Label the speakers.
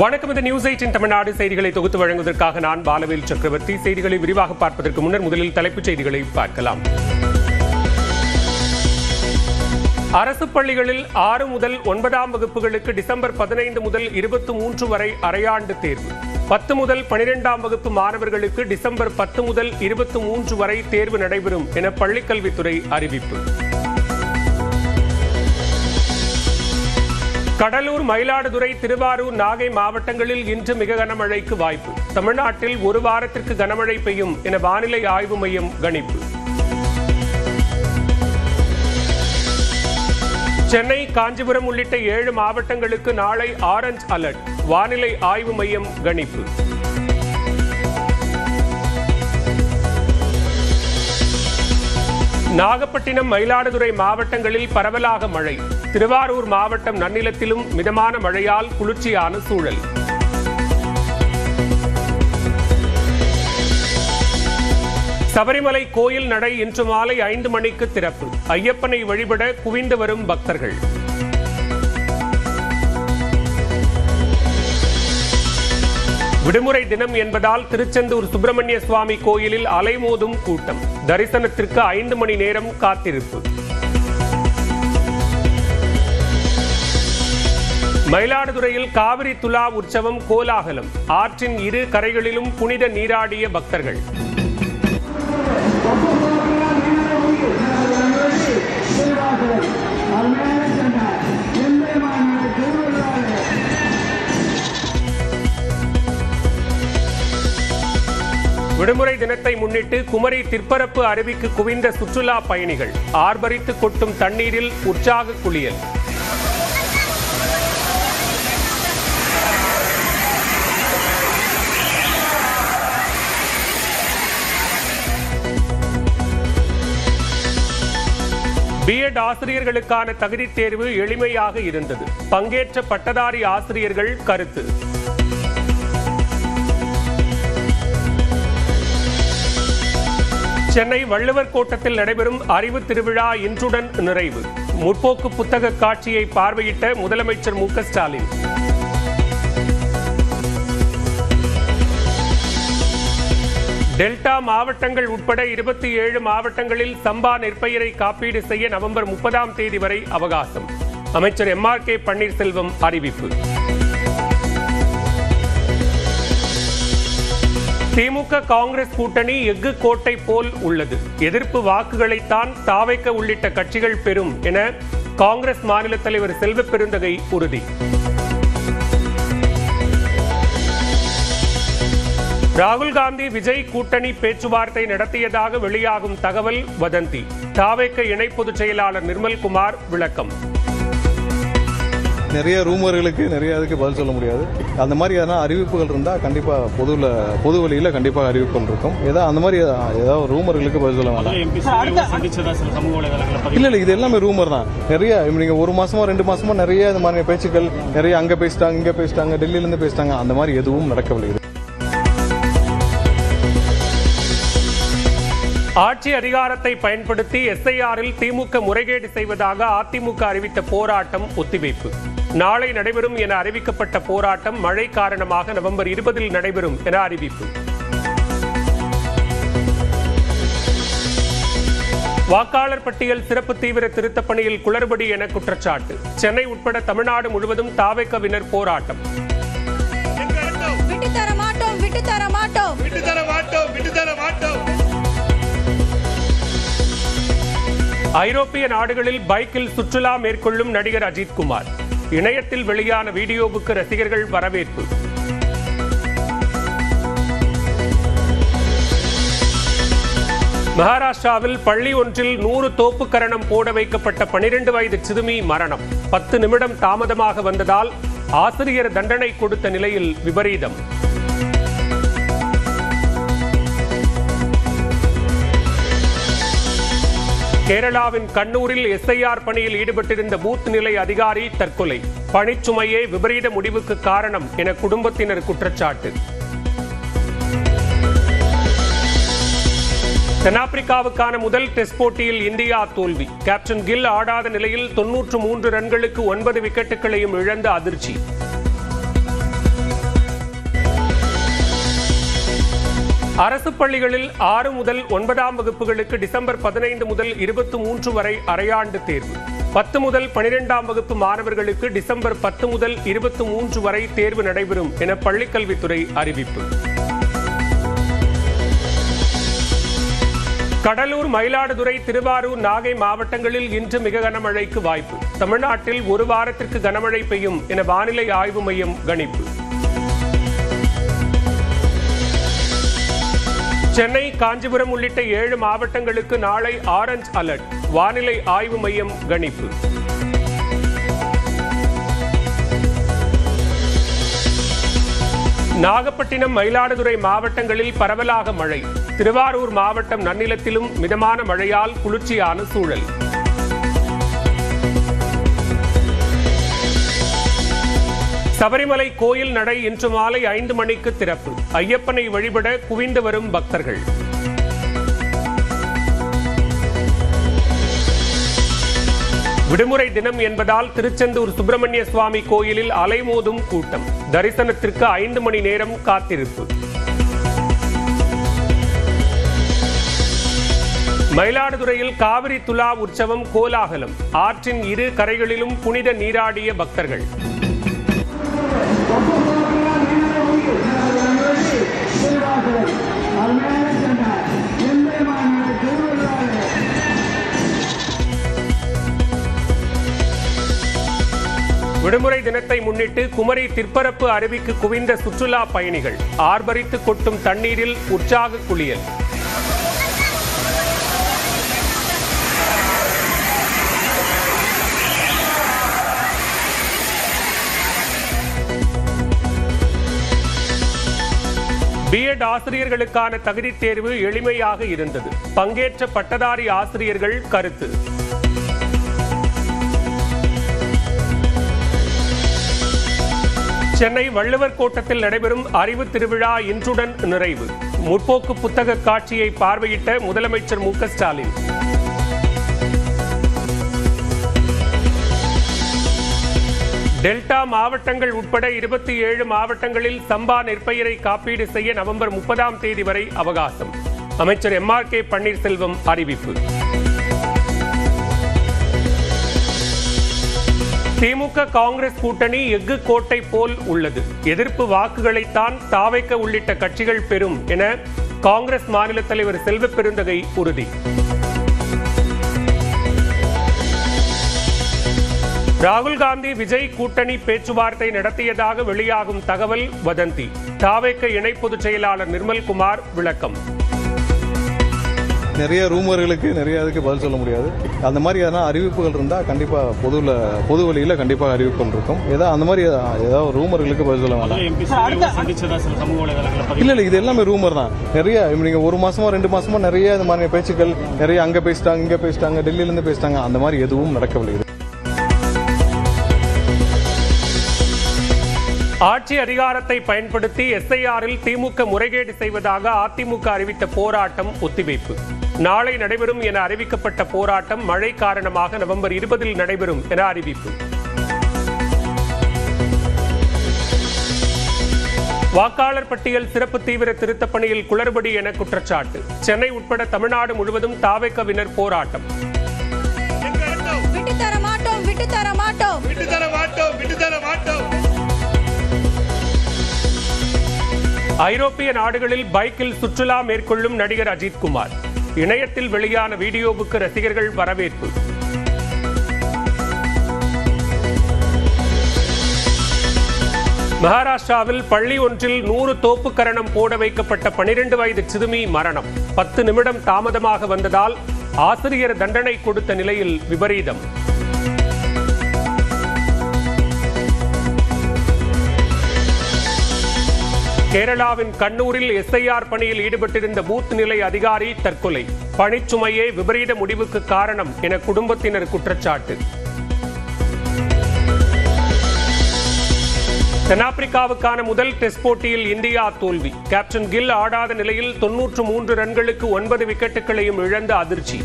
Speaker 1: வணக்கம். இந்த news eighteen Tamil Nadu செய்திகளை தொகுத்து வழங்குவதற்காக நான் பாலவேல் சக்கரவர்த்தி. செய்திகளை விரிவாக பார்ப்பதற்கு முன்னர் முதலில் தலைப்புச் செய்திகளை பார்க்கலாம். அரசு பள்ளிகளில் ஆறு முதல் ஒன்பதாம் வகுப்புகளுக்கு டிசம்பர் பதினைந்து முதல் இருபத்தி மூன்று வரை அரையாண்டு தேர்வு. பத்து முதல் பனிரெண்டாம் வகுப்பு மாணவர்களுக்கு டிசம்பர் பத்து முதல் இருபத்தி மூன்று வரை தேர்வு நடைபெறும் என பள்ளிக்கல்வித்துறை அறிவிப்பு. கடலூர் மயிலாடுதுறை திருவாரூர் நாகை மாவட்டங்களில் இன்று மிக கனமழைக்கு வாய்ப்பு. தமிழ்நாட்டில் ஒரு வாரத்திற்கு கனமழை பெய்யும் என வானிலை ஆய்வு மையம் கணிப்பு. சென்னை காஞ்சிபுரம் உள்ளிட்ட ஏழு மாவட்டங்களுக்கு நாளை ஆரஞ்ச் அலர்ட். வானிலை ஆய்வு மையம் கணிப்பு. நாகப்பட்டினம் மயிலாடுதுறை மாவட்டங்களில் பரவலாக மழை. திருவாரூர் மாவட்டம் நன்னிலத்திலும் மிதமான மழையால் குளிர்ச்சியான சூழல். சபரிமலை கோயில் நடை இன்று மாலை ஐந்து மணிக்கு திறப்பு. ஐயப்பனை வழிபட குவிந்து வரும் பக்தர்கள். விடுமுறை தினம் என்பதால் திருச்செந்தூர் சுப்பிரமணிய சுவாமி கோயிலில் அலைமோதும் கூட்டம். தரிசனத்திற்கு ஐந்து மணி நேரம் காத்திருப்பு. மயிலாடுதுறையில் காவிரி துலா உற்சவம் கோலாகலம். ஆற்றின் இரு கரைகளிலும் புனித நீராடிய பக்தர்கள். விடுமுறை தினத்தை முன்னிட்டு குமரி திற்பரப்பு அருவிக்கு குவிந்த சுற்றுலா பயணிகள். ஆர்ப்பரித்து கொட்டும் தண்ணீரில் உற்சாக குளியல். பிஎட் ஆசிரியர்களுக்கான தகுதித் தேர்வு எளிமையாக இருந்தது. பங்கேற்ற பட்டதாரி ஆசிரியர்கள் கருத்து. சென்னை வள்ளுவர் கோட்டத்தில் நடைபெறும் அறிவு திருவிழா இன்றுடன் நிறைவு. முற்போக்கு புத்தக காட்சியை பார்வையிட்ட முதலமைச்சர் மு ஸ்டாலின். டெல்டா மாவட்டங்கள் உட்பட இருபத்தி ஏழு மாவட்டங்களில் சம்பா நெற்பயிரை காப்பீடு செய்ய நவம்பர் முப்பதாம் தேதி வரை அவகாசம். அமைச்சர் எம் ஆர் கே பன்னீர்செல்வம் அறிவிப்பு. திமுக காங்கிரஸ் கூட்டணி எஃகு கோட்டை போல் உள்ளது. எதிர்ப்பு வாக்குகளைத்தான் தாவைக்க உள்ளிட்ட கட்சிகள் பெறும் என காங்கிரஸ் மாநில தலைவர் செல்வ பெருந்தகை உறுதி. ராகுல் காந்தி விஜய் கூட்டணி பேச்சுவார்த்தை நடத்தியதாக வெளியாகும் தகவல் வதந்தி. தாவேக்க இணை பொதுச் செயலாளர் நிர்மல்குமார் விளக்கம்.
Speaker 2: நிறைய ரூமர்களுக்கு நிறைய இதுக்கு பதில் சொல்ல முடியாது. அந்த மாதிரி எதனா அறிவிப்புகள் இருந்தால் கண்டிப்பாக பொதுவில் பொது வழியில் கண்டிப்பாக அறிவிப்புகள் இருக்கும். ஏதோ அந்த மாதிரி ஏதாவது ரூமர்களுக்கு பதில் சொல்ல வேண்டாம். இல்லை இல்லை இது எல்லாமே ரூமர் தான். நிறைய நீங்கள் ஒரு மாசமா ரெண்டு மாசமா நிறைய இந்த மாதிரி பேச்சுக்கள் நிறைய அங்கே பேசிட்டாங்க இங்கே பேசிட்டாங்க டெல்லியிலேருந்து பேசிட்டாங்க அந்த மாதிரி எதுவும் நடக்கவில்லை.
Speaker 1: ஆட்சி அதிகாரத்தை பயன்படுத்தி எஸ்ஐஆரில் திமுக முறைகேடு செய்வதாக அதிமுக அறிவித்த போராட்டம் ஒத்திவைப்பு. நாளை நடைபெறும் என அறிவிக்கப்பட்ட போராட்டம் மழை காரணமாக நவம்பர் இருபதில் நடைபெறும் என அறிவிப்பு. வாக்காளர் பட்டியல் சிறப்பு தீவிர திருத்தப் பணியில் குளறுபடி என குற்றச்சாட்டு. சென்னை உட்பட தமிழ்நாடு முழுவதும் தாவேக்கவினர் போராட்டம். ஐரோப்பிய நாடுகளில் பைக்கில் சுற்றுலா மேற்கொள்ளும் நடிகர் அஜித் குமார். இணையத்தில் வெளியான வீடியோவுக்கு ரசிகர்கள் வரவேற்பு. மகாராஷ்டிராவில் பள்ளி ஒன்றில் நூறு தோப்பு கரணம் போட வைக்கப்பட்ட பனிரெண்டு வயது சிறுமி மரணம். பத்து நிமிடம் தாமதமாக வந்ததால் ஆசிரியர் தண்டனை கொடுத்த நிலையில் விபரீதம். கேரளாவின் கண்ணூரில் எஸ்ஐஆர் பணியில் ஈடுபட்டிருந்த பூத் நிலை அதிகாரி தற்கொலை. பணிச்சுமையே விபரீத முடிவுக்கு காரணம் என குடும்பத்தினர் குற்றச்சாட்டு. தென்னாப்பிரிக்காவுக்கான முதல் டெஸ்ட் போட்டியில் இந்தியா தோல்வி. கேப்டன் கில் ஆடாத நிலையில் தொன்னூற்று மூன்று ரன்களுக்கு ஒன்பது விக்கெட்டுகளையும் இழந்த அதிர்ச்சி. அரசு பள்ளிகளில் ஆறு முதல் ஒன்பதாம் வகுப்புகளுக்கு டிசம்பர் பதினைந்து முதல் இருபத்தி மூன்று வரை அரையாண்டு தேர்வு. பத்து முதல் பனிரெண்டாம் வகுப்பு மாணவர்களுக்கு டிசம்பர் பத்து முதல் இருபத்தி மூன்று வரை தேர்வு நடைபெறும் என பள்ளிக்கல்வித்துறை அறிவிப்பு. கடலூர் மயிலாடுதுறை திருவாரூர் நாகை மாவட்டங்களில் இன்று மிக கனமழைக்கு வாய்ப்பு. தமிழ்நாட்டில் ஒரு வாரத்திற்கு கனமழை பெய்யும் என வானிலை ஆய்வு மையம் கணிப்பு. சென்னை காஞ்சிபுரம் உள்ளிட்ட ஏழு மாவட்டங்களுக்கு நாளை ஆரஞ்ச் அலர்ட் வானிலை ஆய்வு மையம் கணிப்பு. நாகப்பட்டினம் மயிலாடுதுறை மாவட்டங்களில் பரவலாக மழை. திருவாரூர் மாவட்டம் நன்னிலத்திலும் மிதமான மழையால் குளிர்ச்சியான சூழல். சபரிமலை கோயில் நடை இன்று மாலை ஐந்து மணிக்கு திறப்பு. ஐயப்பனை வழிபட குவிந்து வரும் பக்தர்கள். விடுமுறை தினம் என்பதால் திருச்செந்தூர் சுப்பிரமணிய சுவாமி கோயிலில் அலைமோதும் கூட்டம். தரிசனத்திற்கு ஐந்து மணி நேரம் காத்திருப்பு. மயிலாடுதுறையில் காவிரி துலா உற்சவம் கோலாகலம். ஆற்றின் இரு கரைகளிலும் புனித நீராடிய பக்தர்கள். தினத்தை முன்னிட்டு குமரி திற்பரப்பு அருவிக்கு குவிந்த சுற்றுலா பயணிகள் ஆர்ப்பரித்து கொட்டும் தண்ணீரில் உற்சாக குளியல். பிஎட் ஆசிரியர்களுக்கான தகுதித் தேர்வு எளிமையாக இருந்தது. பங்கேற்ற பட்டதாரி ஆசிரியர்கள் கருத்து. சென்னை வள்ளுவர் கோட்டத்தில் நடைபெறும் அறிவு திருவிழா இன்றுடன் நிறைவு. முற்போக்கு புத்தக காட்சியை பார்வையிட்ட முதலமைச்சர் மு ஸ்டாலின். டெல்டா மாவட்டங்கள் உட்பட இருபத்தி ஏழு மாவட்டங்களில் சம்பா நெற்பயிரை காப்பீடு செய்ய நவம்பர் முப்பதாம் தேதி வரை அவகாசம். அமைச்சர் எம் ஆர் கே பன்னீர்செல்வம் அறிவிப்பு. திமுக காங்கிரஸ் கூட்டணி எஃகு கோட்டை போல் உள்ளது. எதிர்ப்பு வாக்குகளைத்தான் தாவைக்க உள்ளிட்ட கட்சிகள் பெறும் என காங்கிரஸ் மாநில தலைவர் செல்வ பெருந்தகை உறுதி. ராகுல் காந்தி விஜய் கூட்டணி பேச்சுவார்த்தை நடத்தியதாக வெளியாகும் தகவல் வதந்தி. தாவேக்க இணை பொதுச் செயலாளர் நிர்மல்குமார் விளக்கம்.
Speaker 2: நிறைய ரூமர்களுக்கு நிறைய இதுக்கு பதில் சொல்ல முடியாது. அந்த மாதிரி எதனா அறிவிப்புகள் இருந்தால் கண்டிப்பாக பொதுவில் பொது வழியில் கண்டிப்பாக அறிவிப்புகள் இருக்கும். ஏதாவது அந்த மாதிரி ஏதாவது ரூமர்களுக்கு பதில் சொல்ல வேண்டாம் இல்லை இல்லை இது எல்லாமே ரூமர் தான். நிறைய நீங்கள் ஒரு மாசமா ரெண்டு மாசமா நிறைய இந்த மாதிரி பேச்சுக்கள் நிறைய அங்கே பேசிட்டாங்க இங்கே பேசிட்டாங்க டெல்லியிலேருந்து பேசிட்டாங்க அந்த மாதிரி எதுவும் நடக்கவில்லை.
Speaker 1: ஆட்சி அதிகாரத்தை பயன்படுத்தி எஸ்ஐஆரில் திமுக முறைகேடு செய்வதாக அதிமுக அறிவித்த போராட்டம் ஒத்திவைப்பு. நாளை நடைபெறும் என அறிவிக்கப்பட்ட போராட்டம் மழை காரணமாக நவம்பர் இருபதில் நடைபெறும் என அறிவிப்பு. வாக்காளர் பட்டியல் சிறப்பு தீவிர திருத்தப் பணியில் குளறுபடி என குற்றச்சாட்டு. சென்னை உட்பட தமிழ்நாடு முழுவதும் தாவேக்கவினர் போராட்டம்.
Speaker 3: எங்க ஆட்டம்
Speaker 4: விட்டு தர மாட்டோம் விட்டு தர மாட்டோம்
Speaker 3: விட்டு தர மாட்டோம் விட்டு தர மாட்டோம்
Speaker 1: ஐரோப்பிய நாடுகளில் பைக்கில் சுற்றுலா மேற்கொள்ளும் நடிகர் அஜித் குமார். இணையத்தில் வெளியான வீடியோவுக்கு ரசிகர்கள் வரவேற்பு. மகாராஷ்டிராவில் பள்ளி ஒன்றில் நூறு தோப்பு கரணம் போட வைக்கப்பட்ட பனிரெண்டு வயது சிறுமி மரணம். பத்து நிமிடம் தாமதமாக வந்ததால் ஆசிரியர் தண்டனை கொடுத்த நிலையில் விபரீதம். கேரளாவின் கண்ணூரில் எஸ்ஐஆர் பணியில் ஈடுபட்டிருந்த பூத் நிலை அதிகாரி தற்கொலை. பணிச்சுமையே விபரீத முடிவுக்கு காரணம் என குடும்பத்தினர் குற்றச்சாட்டு. தென்னாப்பிரிக்காவுக்கான முதல் டெஸ்ட் போட்டியில் இந்தியா தோல்வி. கேப்டன் கில் ஆடாத நிலையில் தொன்னூற்று மூன்று ரன்களுக்கு ஒன்பது விக்கெட்டுகளையும் இழந்த அதிர்ச்சி.